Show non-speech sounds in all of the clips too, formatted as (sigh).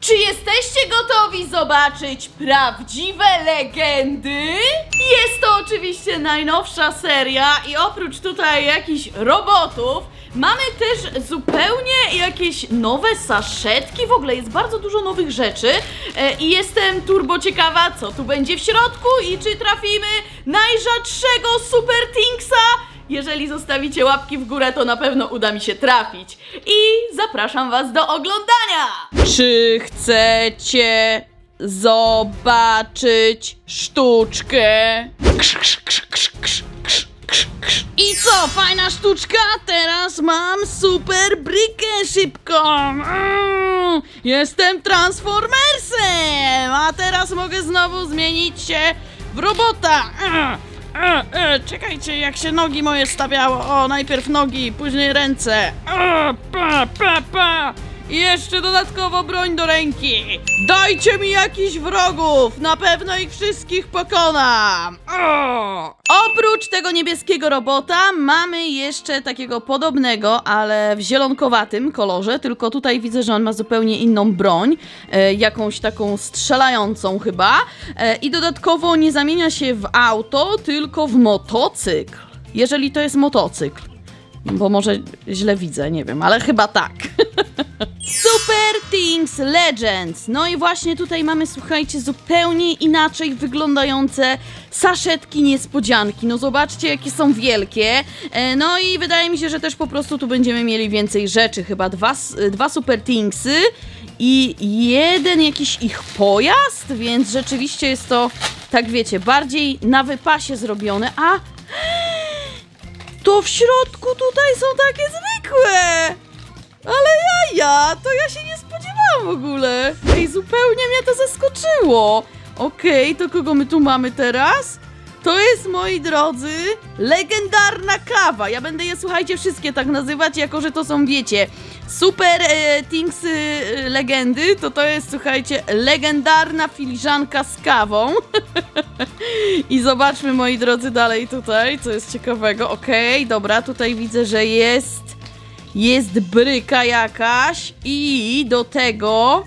Czy jesteście gotowi zobaczyć prawdziwe legendy? Jest to oczywiście najnowsza seria i oprócz tutaj jakichś robotów, mamy też zupełnie jakieś nowe saszetki, w ogóle jest bardzo dużo nowych rzeczy e, i jestem turbo ciekawa, co tu będzie w środku i czy trafimy najrzadszego Super Tinksa. Jeżeli zostawicie łapki w górę, to na pewno uda mi się trafić. I zapraszam Was do oglądania! Czy chcecie zobaczyć sztuczkę? I co, fajna sztuczka? Teraz mam super brykę szybką! Mm, Jestem Transformersem! A teraz mogę znowu zmienić się w robota! Mm, e, e, Czekajcie, jak się nogi moje stawiało. O, najpierw nogi, później ręce. Pa, pa, pa. I jeszcze dodatkowo broń do ręki. Dajcie mi jakichś wrogów, na pewno ich wszystkich pokonam. Oprócz tego niebieskiego robota mamy jeszcze takiego podobnego, ale w zielonkowatym kolorze, tylko tutaj widzę, że on ma zupełnie inną broń, e, jakąś taką strzelającą chyba. E, I dodatkowo nie zamienia się w auto, tylko w motocykl. Jeżeli to jest motocykl. Bo może źle widzę, nie wiem, ale chyba tak. (laughs) Super Things Legends. No i właśnie tutaj mamy, słuchajcie, zupełnie inaczej wyglądające saszetki niespodzianki. No zobaczcie, jakie są wielkie. E, No i wydaje mi się, że też po prostu tu będziemy mieli więcej rzeczy. Chyba dwa, s- dwa Super Thingsy i jeden jakiś ich pojazd, więc rzeczywiście jest to, tak wiecie, bardziej na wypasie zrobione. A to w środku tutaj są takie zwykłe! Ale jaja, to ja się nie spodziewałam w ogóle. Ej, zupełnie mnie to zaskoczyło. Okej, to kogo my tu mamy teraz? To jest, moi drodzy, legendarna kawa. Ja będę je, słuchajcie, wszystkie tak nazywać, jako że to są, wiecie, super e, Thingsy e, legendy. To to jest, słuchajcie, legendarna filiżanka z kawą. (laughs) I zobaczmy, moi drodzy, dalej tutaj, co jest ciekawego. Okej, dobra, tutaj widzę, że jest jest bryka jakaś i do tego.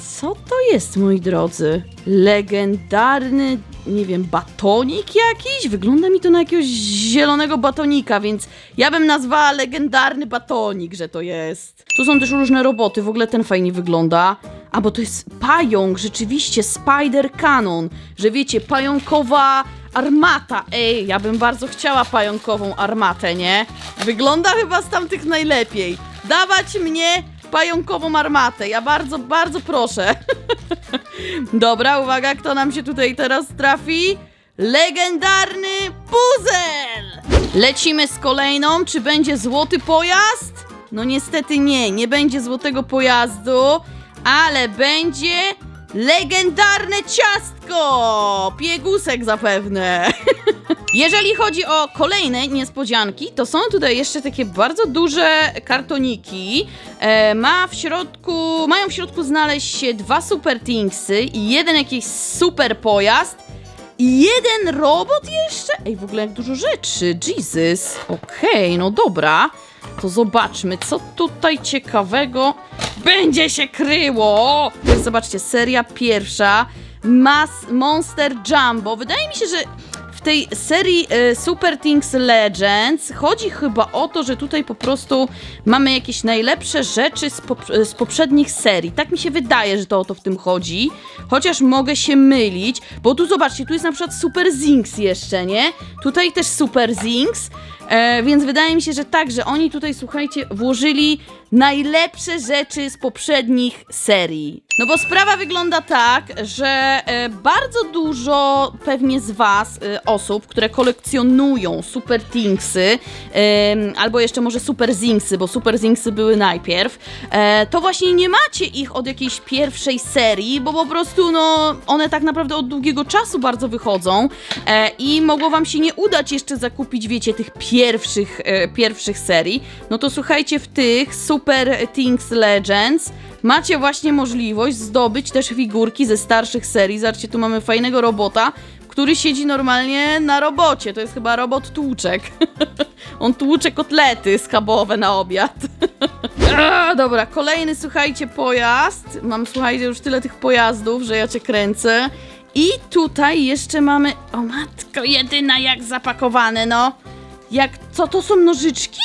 Co to jest, moi drodzy? Legendarny, nie wiem, batonik jakiś? Wygląda mi to na jakiegoś zielonego batonika, więc ja bym nazwała legendarny batonik, że to jest. Tu są też różne roboty, w ogóle ten fajnie wygląda. A, bo to jest pająk, rzeczywiście, Spider Cannon, że wiecie, pająkowa armata. Ej, ja bym bardzo chciała pająkową armatę, nie? Wygląda chyba z tamtych najlepiej. Dawać mnie pająkową armatę. Ja bardzo, bardzo proszę. (laughs) Dobra, uwaga, kto nam się tutaj teraz trafi? Legendarny puzzle! Lecimy z kolejną. Czy będzie złoty pojazd? No niestety nie, nie będzie złotego pojazdu, ale będzie legendarne ciastko! Piegusek zapewne. (laughs) Jeżeli chodzi o kolejne niespodzianki, to są tutaj jeszcze takie bardzo duże kartoniki. E, ma w środku, mają w środku znaleźć się dwa super Thingsy i jeden jakiś super pojazd i jeden robot jeszcze? Ej, w ogóle jak dużo rzeczy, Jesus. Okej, no dobra. To zobaczmy, co tutaj ciekawego będzie się kryło. Zobaczcie, seria pierwsza. Mas Monster Jumbo. Wydaje mi się, że w tej serii e, Super Things Legends chodzi chyba o to, że tutaj po prostu mamy jakieś najlepsze rzeczy z, pop z poprzednich serii. Tak mi się wydaje, że to o to w tym chodzi. Chociaż mogę się mylić, bo tu zobaczcie, tu jest na przykład Super Zinx jeszcze, nie? Tutaj też Super Zinx. E, więc wydaje mi się, że tak, że oni tutaj, słuchajcie, włożyli najlepsze rzeczy z poprzednich serii. No bo sprawa wygląda tak, że e, bardzo dużo pewnie z Was, e, osób, które kolekcjonują Super Thingsy, em, albo jeszcze może Super Zinksy, bo Super Zinksy były najpierw, e, to właśnie nie macie ich od jakiejś pierwszej serii, bo po prostu no, one tak naprawdę od długiego czasu bardzo wychodzą e, i mogło Wam się nie udać jeszcze zakupić, wiecie, tych pierwszych, e, pierwszych serii. No to słuchajcie, w tych Super Things Legends macie właśnie możliwość zdobyć też figurki ze starszych serii. Zobaczcie, tu mamy fajnego robota, który siedzi normalnie na robocie. To jest chyba robot tłuczek. (laughs) On tłucze kotlety schabowe na obiad. (laughs) A, dobra, kolejny, słuchajcie, pojazd. Mam, słuchajcie, już tyle tych pojazdów, że ja cię kręcę. I tutaj jeszcze mamy... O matko, jedyna jak zapakowane, no. Jak, co to są nożyczki?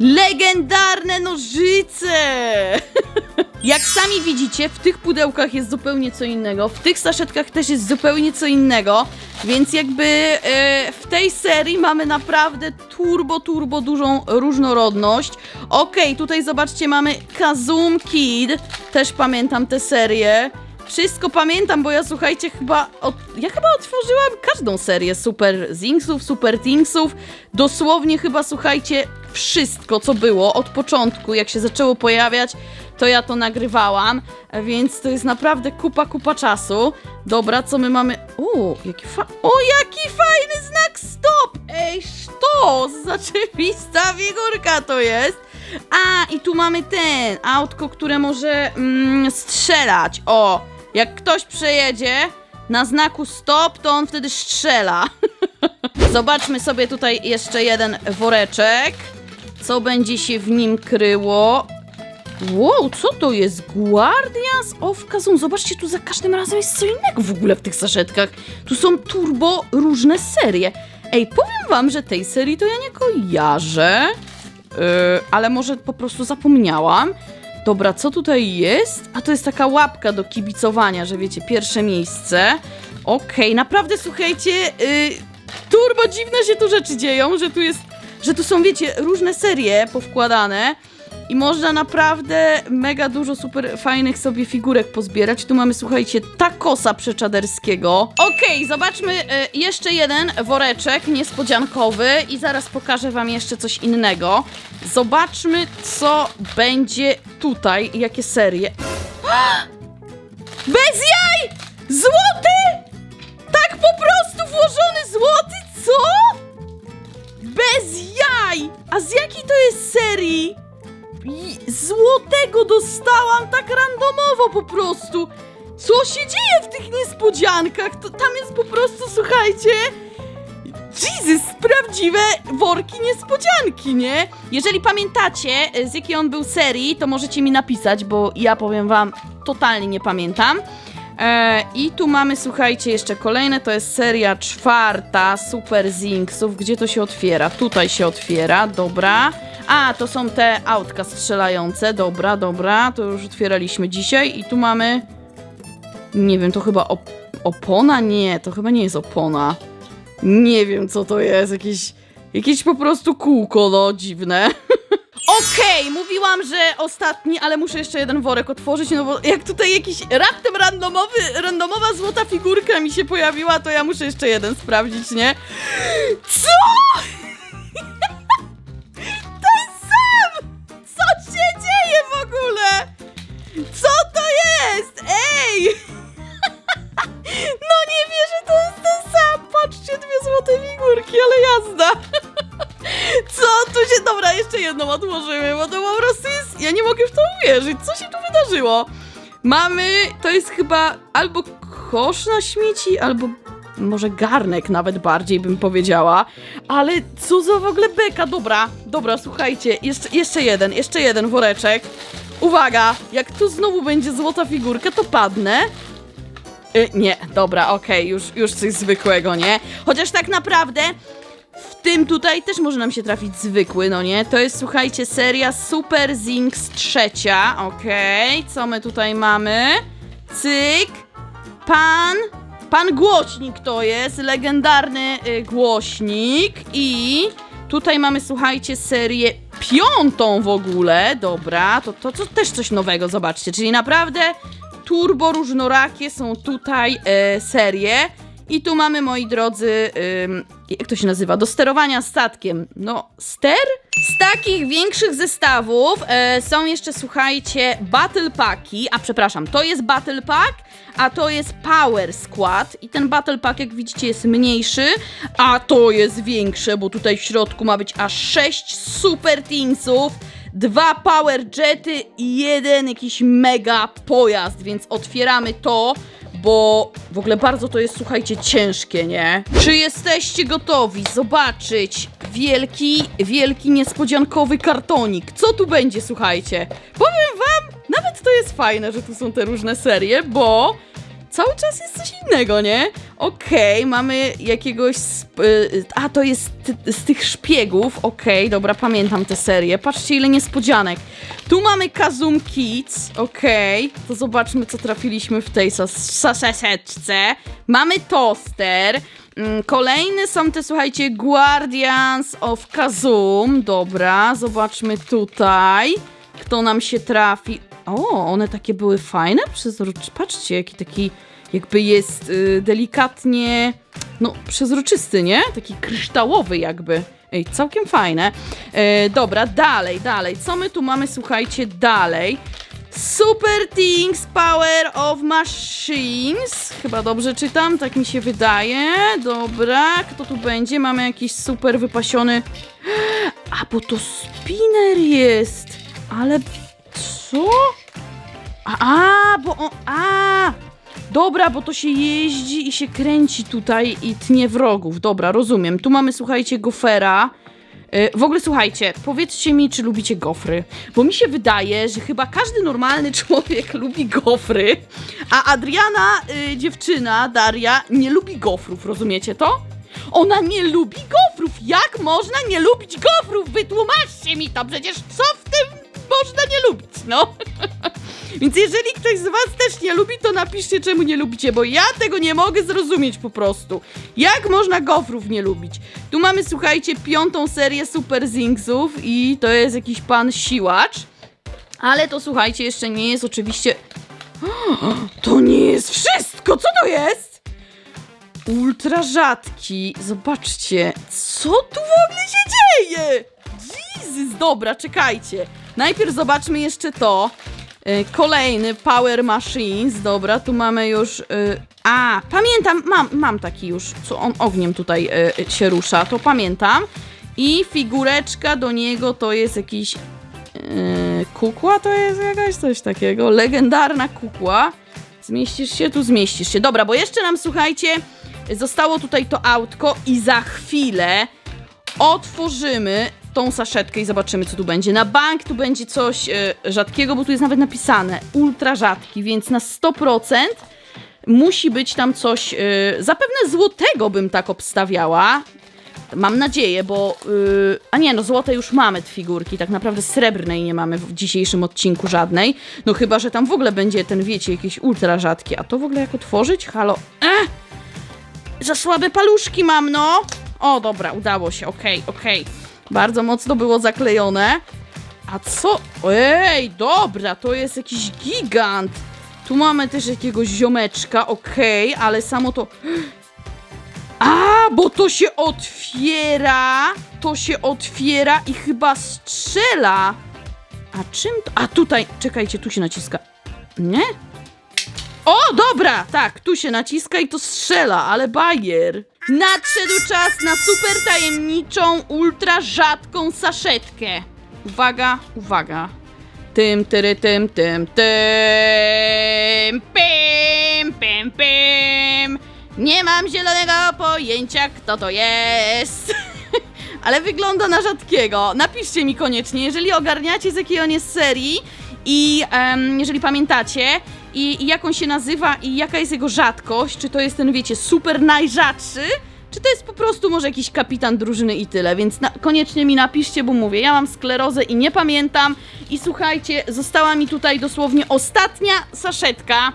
Legendarne nożyce! (laughs) Jak sami widzicie, w tych pudełkach jest zupełnie co innego, w tych saszetkach też jest zupełnie co innego, więc jakby e, w tej serii mamy naprawdę turbo, turbo dużą różnorodność. Okej, tutaj zobaczcie, mamy Kazum Kid, też pamiętam tę serię. Wszystko pamiętam, bo ja słuchajcie, chyba. Od, ja chyba otworzyłam każdą serię Super Zingsów, Super Thingsów. Dosłownie chyba słuchajcie, wszystko co było od początku, jak się zaczęło pojawiać, to ja to nagrywałam, więc to jest naprawdę kupa, kupa czasu. Dobra, co my mamy? O, jaki fa... O, jaki fajny znak stop! Ej, sztos! Zaczepista (laughs) figurka to jest. A, i tu mamy ten, autko, które może mm, strzelać. O, jak ktoś przejedzie na znaku stop, to on wtedy strzela. (laughs) Zobaczmy sobie tutaj jeszcze jeden woreczek. Co będzie się w nim kryło? Wow, co to jest? Guardians of Kazum. Zobaczcie, tu za każdym razem jest co innego w ogóle w tych saszetkach. Tu są turbo różne serie. Ej, powiem wam, że tej serii to ja nie kojarzę. Yy, ale może po prostu zapomniałam. Dobra, co tutaj jest? A to jest taka łapka do kibicowania, że wiecie, pierwsze miejsce. Okej, naprawdę słuchajcie, yy, turbo dziwne się tu rzeczy dzieją, że tu jest, że tu są, wiecie, różne serie powkładane. I można naprawdę mega dużo super fajnych sobie figurek pozbierać. Tu mamy, słuchajcie, takosa przeczaderskiego. Okej, zobaczmy e, jeszcze jeden woreczek niespodziankowy i zaraz pokażę wam jeszcze coś innego. Zobaczmy, co będzie tutaj, jakie serie. (gasps) Bez jaj! Złoty! Tak po prostu włożony złoty, co? Bez jaj! A z jakiej to jest serii? I złotego dostałam tak randomowo po prostu. Co się dzieje w tych niespodziankach? To tam jest po prostu, słuchajcie. Jesus, prawdziwe worki niespodzianki, nie? Jeżeli pamiętacie, z jakiej on był serii, to możecie mi napisać, bo ja powiem wam, totalnie nie pamiętam. E, I tu mamy, słuchajcie, jeszcze kolejne, to jest seria czwarta Super Zinksów. Gdzie to się otwiera? Tutaj się otwiera, dobra. A, to są te autka strzelające, dobra, dobra, to już otwieraliśmy dzisiaj. I tu mamy, nie wiem, to chyba op opona? Nie, to chyba nie jest opona. Nie wiem, co to jest, jakieś, jakieś po prostu kółko, no, dziwne. (laughs) Okej, mówiłam, że ostatni, ale muszę jeszcze jeden worek otworzyć, no bo jak tutaj jakiś raptem randomowy, randomowa złota figurka mi się pojawiła, to ja muszę jeszcze jeden sprawdzić, nie? Co? (laughs) Ten sam! Co się dzieje w ogóle? Co to jest? Ej! No nie wierzę, to jest ten sam! Patrzcie, dwie złote figurki, ale jazda! (laughs) Co tu się... Dobra, jeszcze jedną otworzymy, bo to po prostu jest... Ja nie mogę w to uwierzyć. Co się tu wydarzyło? Mamy... To jest chyba albo kosz na śmieci, albo może garnek nawet bardziej bym powiedziała. Ale co za w ogóle beka. Dobra, dobra, słuchajcie. Jeszcze, jeszcze jeden, jeszcze jeden woreczek. Uwaga, jak tu znowu będzie złota figurka, to padnę. Y, nie, dobra, okej, już, już coś zwykłego, nie? Chociaż tak naprawdę w tym tutaj też może nam się trafić zwykły, no nie? To jest, słuchajcie, seria Super Zinks trzecia, okej. Co my tutaj mamy? Cyk, pan, pan głośnik to jest, legendarny y, głośnik i tutaj mamy, słuchajcie, serię piątą w ogóle, dobra, to, to, to też coś nowego, zobaczcie, czyli naprawdę turbo różnorakie są tutaj e, serie. I tu mamy, moi drodzy, jak to się nazywa? Do sterowania statkiem. No, ster? Z takich większych zestawów e, są jeszcze, słuchajcie, Battle Packi. A przepraszam, to jest Battle Pack, a to jest Power Squad. I ten Battle Pack, jak widzicie, jest mniejszy, a to jest większe, bo tutaj w środku ma być aż 6 Super Teamsów dwa power jety i jeden jakiś mega pojazd, więc otwieramy to, bo w ogóle bardzo to jest, słuchajcie, ciężkie, nie? Czy jesteście gotowi zobaczyć wielki, wielki niespodziankowy kartonik? Co tu będzie, słuchajcie? Powiem wam, nawet to jest fajne, że tu są te różne serie, bo cały czas jest coś innego, nie? Okej, mamy jakiegoś. Y, a to jest z tych szpiegów. Okej, dobra, pamiętam tę serię. Patrzcie, ile niespodzianek. Tu mamy Kazum Kids. Okej, to zobaczmy, co trafiliśmy w tej sas- saseczce. Mamy toster. Mm, Kolejne są te, słuchajcie, Guardians of Kazum. Dobra, zobaczmy tutaj. Kto nam się trafi? O, one takie były fajne, przezroczy. Patrzcie, jaki taki jakby jest y, delikatnie, no, przezroczysty, nie? Taki kryształowy jakby. Ej, całkiem fajne. E, dobra, dalej, dalej. Co my tu mamy, słuchajcie, dalej? Super Things Power of Machines. Chyba dobrze czytam, tak mi się wydaje. Dobra, kto tu będzie? Mamy jakiś super wypasiony... A, bo to spinner jest. Ale co? A, a bo on. A! Dobra, bo to się jeździ i się kręci tutaj i tnie wrogów. Dobra, rozumiem. Tu mamy, słuchajcie, gofera. E, W ogóle słuchajcie, powiedzcie mi, czy lubicie gofry. Bo mi się wydaje, że chyba każdy normalny człowiek (laughs) lubi gofry, a Adriana, y, dziewczyna, Daria, nie lubi gofrów, rozumiecie to? Ona nie lubi gofrów! Jak można nie lubić gofrów? Wytłumaczcie mi to, przecież co w tym można nie lubić, no? (laughs) Więc jeżeli ktoś z was też nie lubi, to napiszcie, czemu nie lubicie, bo ja tego nie mogę zrozumieć po prostu. Jak można gofrów nie lubić? Tu mamy, słuchajcie, piątą serię Super Zingsów i to jest jakiś pan siłacz. Ale to słuchajcie, jeszcze nie jest oczywiście... (gasps) To nie jest wszystko! Co to jest? Ultra rzadki. Zobaczcie, co tu w ogóle się dzieje? Jezus, dobra, czekajcie. Najpierw zobaczmy jeszcze to. E, Kolejny Power Machines. Dobra, tu mamy już. e, A, pamiętam, mam, mam taki już, co on ogniem tutaj e, się rusza, to pamiętam. I figureczka do niego to jest jakiś. Kukła to jest jakaś coś takiego. Legendarna kukła. Zmieścisz się? Tu zmieścisz się. Dobra, bo jeszcze nam słuchajcie, zostało tutaj to autko i za chwilę otworzymy tą saszetkę i zobaczymy, co tu będzie. Na bank tu będzie coś e, rzadkiego, bo tu jest nawet napisane ultra rzadki, więc na 100% musi być tam coś, e, zapewne złotego bym tak obstawiała. Mam nadzieję, bo. Yy, a nie, no złote już mamy figurki. Tak naprawdę srebrnej nie mamy w dzisiejszym odcinku żadnej. No chyba, że tam w ogóle będzie ten, wiecie, jakieś ultra rzadkie. A to w ogóle jak otworzyć? Halo. Eh! Za słabe paluszki mam, no! O, dobra, udało się, okej, okej. Bardzo mocno było zaklejone. A co? Ej, dobra, to jest jakiś gigant. Tu mamy też jakiegoś ziomeczka, okej, ale samo to... A, bo to się otwiera. To się otwiera i chyba strzela. A czym to? A tutaj, czekajcie, tu się naciska. Nie? O, dobra, tak, tu się naciska i to strzela, ale bajer. Nadszedł czas na super tajemniczą, ultra rzadką saszetkę. Uwaga, uwaga. Tym, tyry, tym, tym, tym, pim, pim, pim. Nie mam zielonego pojęcia, kto to jest. (laughs) Ale wygląda na rzadkiego. Napiszcie mi koniecznie, jeżeli ogarniacie z jakiej on jest serii i em, jeżeli pamiętacie i, i jak on się nazywa i jaka jest jego rzadkość, czy to jest ten, wiecie, super najrzadszy, czy to jest po prostu może jakiś kapitan drużyny i tyle, więc na, koniecznie mi napiszcie, bo mówię, ja mam sklerozę i nie pamiętam. I słuchajcie, została mi tutaj dosłownie ostatnia saszetka,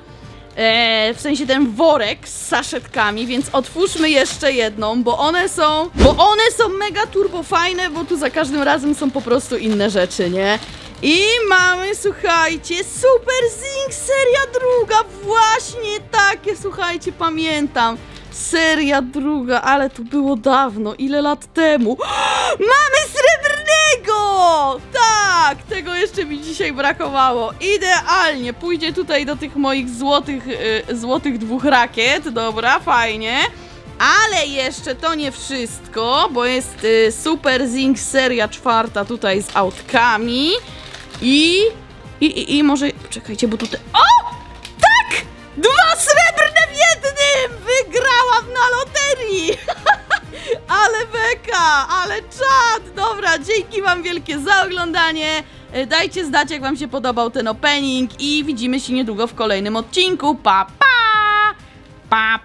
e, w sensie ten worek z saszetkami, więc otwórzmy jeszcze jedną, bo one są, bo one są mega turbo fajne, bo tu za każdym razem są po prostu inne rzeczy, nie? I mamy, słuchajcie, Super Zing, seria druga, właśnie takie, słuchajcie, pamiętam. Seria druga, ale to było dawno, ile lat temu. (gasps) Mamy srebrnego! Tak, tego jeszcze mi dzisiaj brakowało. Idealnie, pójdzie tutaj do tych moich złotych, y, złotych dwóch rakiet, dobra, fajnie. Ale jeszcze to nie wszystko, bo jest y, Super Zing seria czwarta tutaj z autkami. I... I, i, i może... Czekajcie, bo tutaj... O! Tak! Dwa srebrne w jednym! Wygrałam na loterii! (laughs) ale beka, ale czad! Dobra, dzięki wam wielkie za oglądanie. E, dajcie znać, jak wam się podobał ten opening i widzimy się niedługo w kolejnym odcinku. Pa, pa! Pa,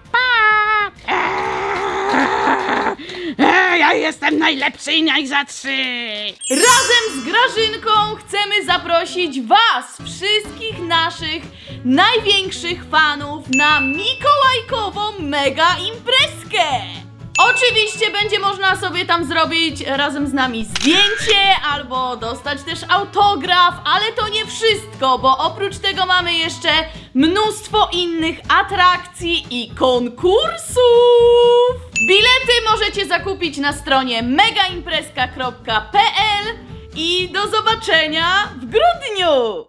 ja jestem najlepszy i najzatrzy! Razem z Grażynką chcemy zaprosić Was, wszystkich naszych największych fanów, na Mikołajkową mega imprezkę! Oczywiście będzie można sobie tam zrobić razem z nami zdjęcie albo dostać też autograf, ale to nie wszystko, bo oprócz tego mamy jeszcze mnóstwo innych atrakcji i konkursów! Bilety możecie zakupić na stronie megaimprezka.pl i do zobaczenia w grudniu!